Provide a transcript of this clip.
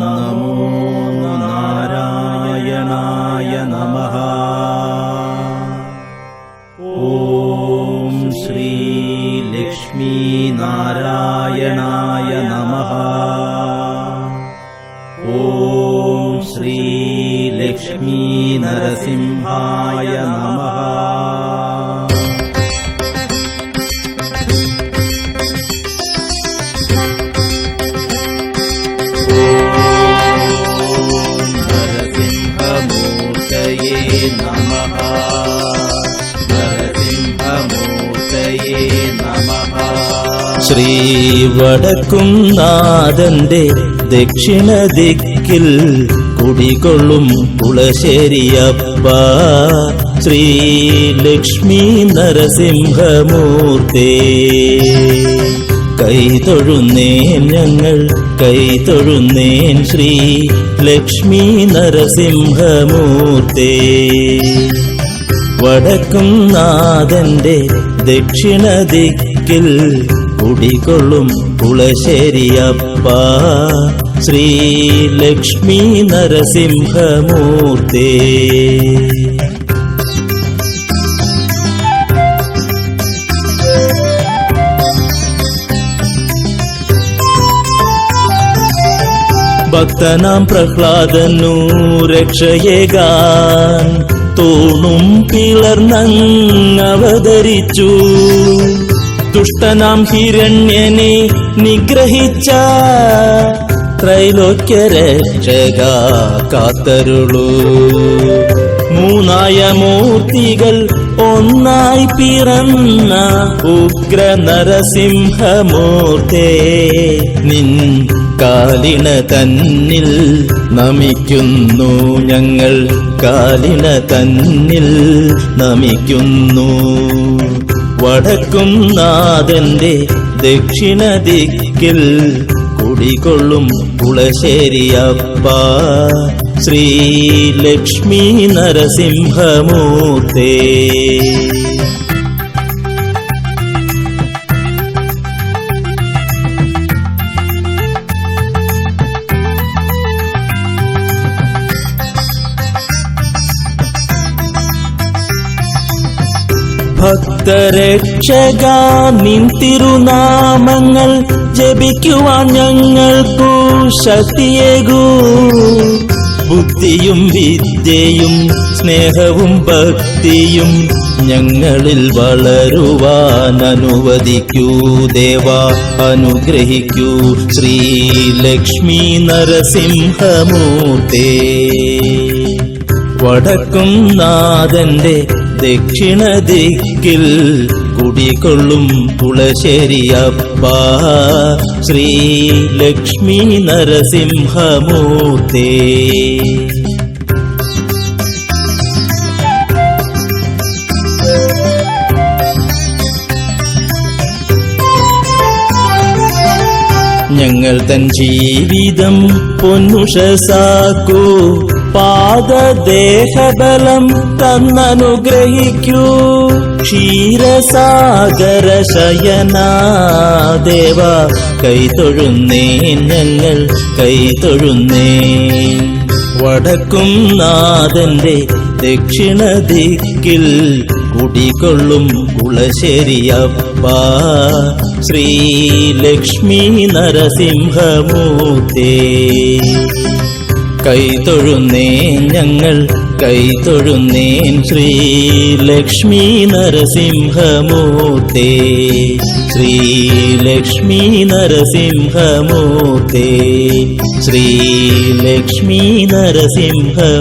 नमो नारायणाय नमः। ॐ श्रीनारायणाय नमः। ॐ श्रलक्ष्मीनरसिंहाय नमः। നമഃ വടക്കുംനാഥന്റെ ദക്ഷിണ ദിക്കിൽ കുടികൊള്ളും കുളശ്ശേരിയപ്പ ശ്രീ ലക്ഷ്മി നരസിംഹമൂർത്തേ. കൈതൊഴുന്നേൻ ഞങ്ങൾ കൈതൊഴുന്നേൻ ശ്രീ ലക്ഷ്മി നരസിംഹമൂർത്തേ. വടക്കും നാഥന്റെ ദക്ഷിണ ദിക്കിൽ കുടികൊള്ളും കുളശ്ശേരിയപ്പ ശ്രീ ലക്ഷ്മി നരസിംഹമൂർത്തേ. ഭക്തനാം പ്രഹ്ലാദനു രക്ഷയേകാൻ തൂണും പിളർന്നവതരിച്ചു ദുഷ്ടനാം ഹിരണ്യനെ നിഗ്രഹിച്ച ത്രൈലോക്യ രക്ഷക കാത്തരുളൂ. മൂന്നായ മൂർത്തികൾ പിറന്ന ഉഗ്ര നരസിംഹമൂർത്തേ നിൻ കാലിണ തന്നിൽ നമിക്കുന്നു ഞങ്ങൾ. കാലിണ തന്നിൽ നമിക്കുന്നു. വടക്കും നാഥന്റെ ദക്ഷിണ ദിക്കിൽ കുടികൊള്ളും കുളശ്ശേരിയപ്പ ശ്രീ ലക്ഷ്മി നരസിംഹമൂർത്തേ. ഭക്തരക്ഷക നിൻ തിരുനാമങ്ങൾ ജപിക്കുവാൻ ഞങ്ങൾക്കു ശക്തിയേകൂ. ബുദ്ധിയും വിദ്യയും സ്നേഹവും ഭക്തിയും ഞങ്ങളിൽ വളരുവാൻ അനുവദിക്കൂ. ദേവ അനുഗ്രഹിക്കൂ. ശ്രീ ലക്ഷ്മി നരസിംഹമൂർത്തേ. വടക്കും നാഥന്റെ ദക്ഷിണ ദിക്കിൽ കുടികൊള്ളും പുളശ്ശേരിയപ്പ ശ്രീ ലക്ഷ്മി നരസിംഹമൂർത്തേ. ഞങ്ങൾ തൻ ജീവിതം പൊന്നുഷസാക്കൂ. പാദദേഹബലം തന്നനുഗ്രഹിക്കൂ. ക്ഷീരസാഗര ശയനാദേവ കൈതൊഴുന്നേ ഞങ്ങൾ കൈതൊഴുന്നേ വടക്കും നാഥന്റെ ദക്ഷിണ ദിക്കിൽ കുടികൊള്ളും കുളശ്ശേരിയപ്പ ശ്രീലക്ഷ്മി നരസിംഹമൂത്തേ കൈതൊഴുന്നേ ഞങ്ങൾ കൈതൊഴുന്നേൻ ശ്രീ ലക്ഷ്മി നരസിംഹമൂർത്തേ. ശ്രീ ലക്ഷ്മി നരസിംഹമൂർത്തേ. ശ്രീ ലക്ഷ്മി നരസിംഹമൂർത്തേ.